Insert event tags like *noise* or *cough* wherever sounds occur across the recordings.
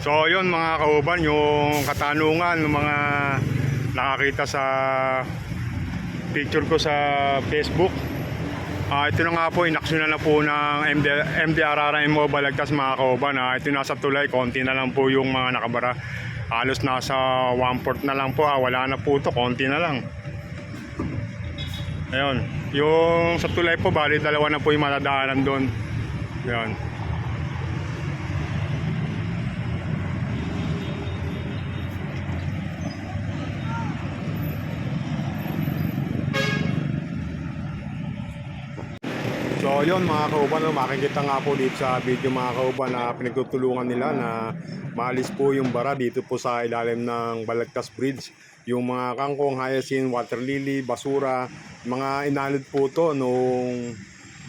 So yun mga kauban, yung katanungan ng mga nakakita sa picture ko sa Facebook. Ah, ito na nga po, inaksyonan na po ng MD, MDRRM mo balagtas mga kauban. Ah, ito nasa tulay, konti na lang po yung mga nakabara. Halos nasa 1-4 na lang po, ah, wala na po to, konti na lang. Ayun, yung sa tulay po, bali dalawa na po yung matadaanan doon. Ayun. So yun mga kauban, makikita nga po dito sa video mga kauban na pinagtutulungan nila na maalis po yung bara dito po sa ilalim ng Balagtas Bridge. Yung mga kangkong, hyacinth, water lily, basura, mga inalid po to nung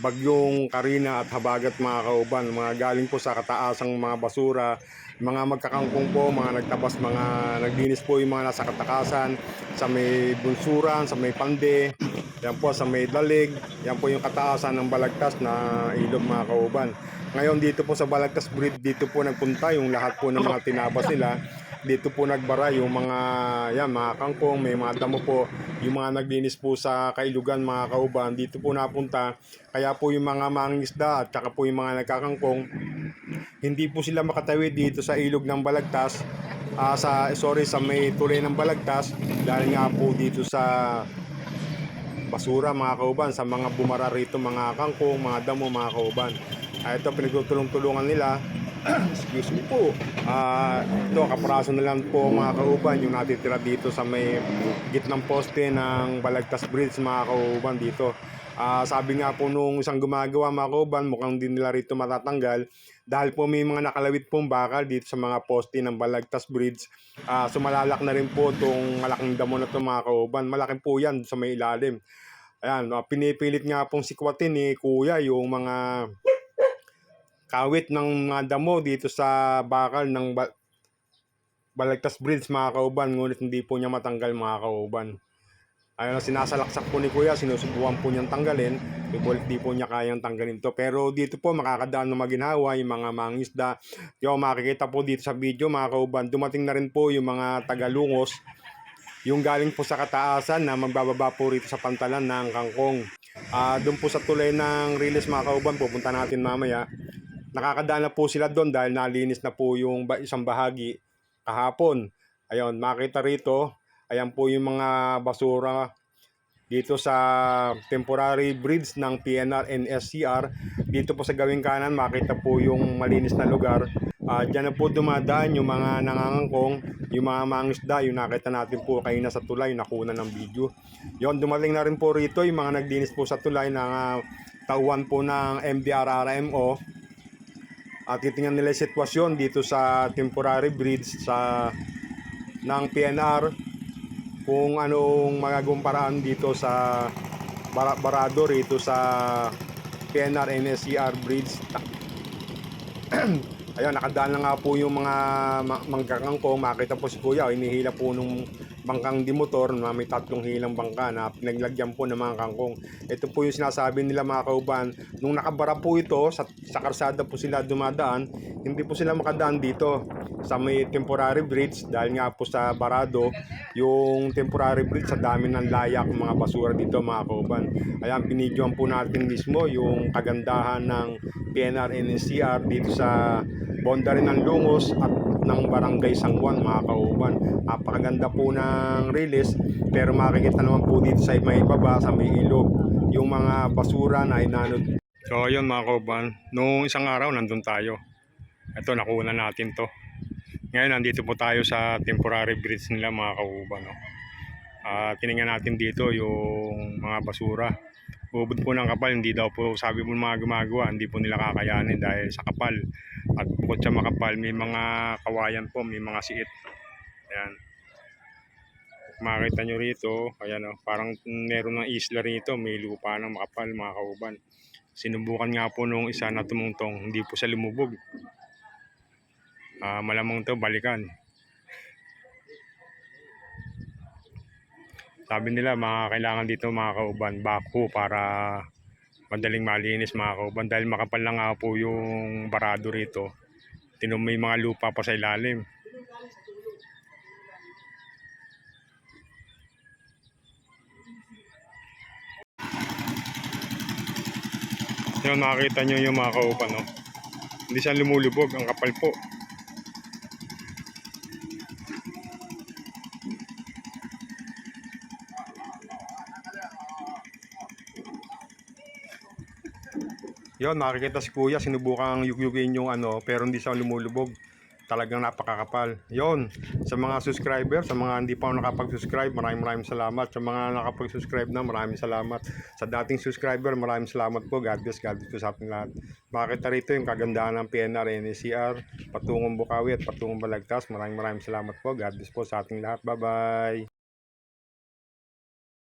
bagyong Karina at Habagat mga kauban. Mga galing po sa kataasang mga basura, mga magkakangkong po, mga nagtabas, mga naglinis po yung mga nasa katakasan, sa may bunsuran, sa may pande, yan po sa may dalig, yan po yung kataasan ng Balagtas na ilog mga kauban. Ngayon dito po sa Balagtas Bridge, dito po nagpunta yung lahat po ng mga tinabas nila. Dito po nagbara yung mga yan, mga kangkong, may mga damo po, yung mga naglinis po sa kailugan mga kauban, dito po napunta. Kaya po yung mga mangingisda at saka po yung mga nagkakangkong, hindi po sila makatawid dito sa ilog ng Balagtas. ah, sa sorry sa may tulay ng Balagtas dahil nga po dito sa basura mga kauban sa mga bumara rito mga kangkong, mga damo mga kauban. Ah, ito pinagtutulong-tulungan nila. *clears throat* Excuse me po. Ah, ito kapraso na lang po mga kauban yung natitira dito sa may gitnang poste ng Balagtas Bridge mga kauban dito. Ah, sabi nga po nung isang gumagawa mga kauban, mukhang din nila rito matatanggal dahil po may mga nakalawit pong bakal dito sa mga poste ng Balagtas Bridge. Ah, sumalalak na rin po itong malaking damo na ito mga kauban. Malaki po yan sa may ilalim. Ayan, ah, pinipilit nga pong sikwatin ni Kuya yung mga kawit ng mga damo dito sa bakal ng ba- Balagtas Bridge mga kauban ngunit hindi po niya matanggal mga kauban. Ayun, sinasalaksak po ni Kuya, sinusubukan po niyang tanggalin, ibulit di po niya kayang tanggalin to. Pero dito po makakadaan ng maginhawa, yung mga mangisda. Yung makikita po dito sa video mga kauban, dumating na rin po yung mga tagalungos, yung galing po sa kataasan na magbababa po rito sa pantalan ng kangkong. Ah, doon po sa tulay ng release mga kauban, pupunta natin mamaya. Nakakadaan na po sila doon dahil nalinis na po yung isang bahagi kahapon. Ayun, makita rito, ayan po yung mga basura dito sa temporary bridge ng PNR and SCR. Dito po sa gawing kanan, makita po yung malinis na lugar. Ah, diyan na po dumadaan yung mga nangangangkong, yung mga mangisda, yung nakita natin po kayo sa tulay, nakuna ng video. Yon, dumating na rin po rito yung mga naglinis po sa tulay na ah, tauhan po ng MDRRMO. At titingnan nila yung sitwasyon dito sa temporary bridge sa ng PNR kung anong magagawang paraan dito sa bara- barado rito sa PNR NSCR bridge. *clears throat* Ayun, nakadaan na nga po yung mga ma- manggakangko. Makita po si Kuya, oh, inihila po nung bangkang dimotor na may tatlong hilang bangka na pinaglagyan po ng mga kangkong. Ito po yung sinasabi nila mga kauban. Nung nakabara po ito, sa, sa karsada po sila dumadaan, hindi po sila makadaan dito sa may temporary bridge dahil nga po sa barado yung temporary bridge sa dami ng layak mga basura dito mga kauban. Ayan, binidyoan po natin mismo yung kagandahan ng PNR NCR dito sa boundary ng Lungos at ng Barangay Sangwan mga kauban. Napakaganda po ng release pero makikita naman po dito sa may baba sa may ilog yung mga basura na inanod. So ayun mga kauban, nung isang araw nandun tayo. Ito nakuha natin to. Ngayon nandito po tayo sa temporary bridge nila mga kauban. No? Ah, tiningnan natin dito yung mga basura. Ubod po ng kapal, hindi daw po sabi po ng mga gumagawa, hindi po nila kakayanin dahil sa kapal. At bukod sa makapal, may mga kawayan po, may mga siit. Ayan. Makita nyo rito, ayan o, parang meron ng isla rito, may lupa ng makapal mga kauban. Sinubukan nga po nung isa na tumungtong, hindi po siya lumubog. Ah, malamang to balikan. Sabi nila mga kailangan dito mga kauban backhoe para madaling malinis mga kauban dahil makapal lang nga po yung barado rito. Tinom may mga lupa pa sa ilalim. Yun, makikita nyo yung mga kaupan, no? Hindi siya lumulubog, ang kapal po. Yun, makikita si Kuya, sinubukang yugyugin yung ano, pero hindi siya lumulubog. Talagang napakakapal. Yun, sa mga subscriber, sa mga hindi pa nakapag-subscribe, maraming maraming salamat. Sa mga nakapag-subscribe na, maraming salamat. Sa dating subscriber, maraming salamat po. God bless, God bless po sa ating lahat. Makita rito yung kagandahan ng PNR, NACR, patungong Bukawi at patungong Balagtas. Maraming maraming salamat po. God bless po sa ating lahat. Bye-bye.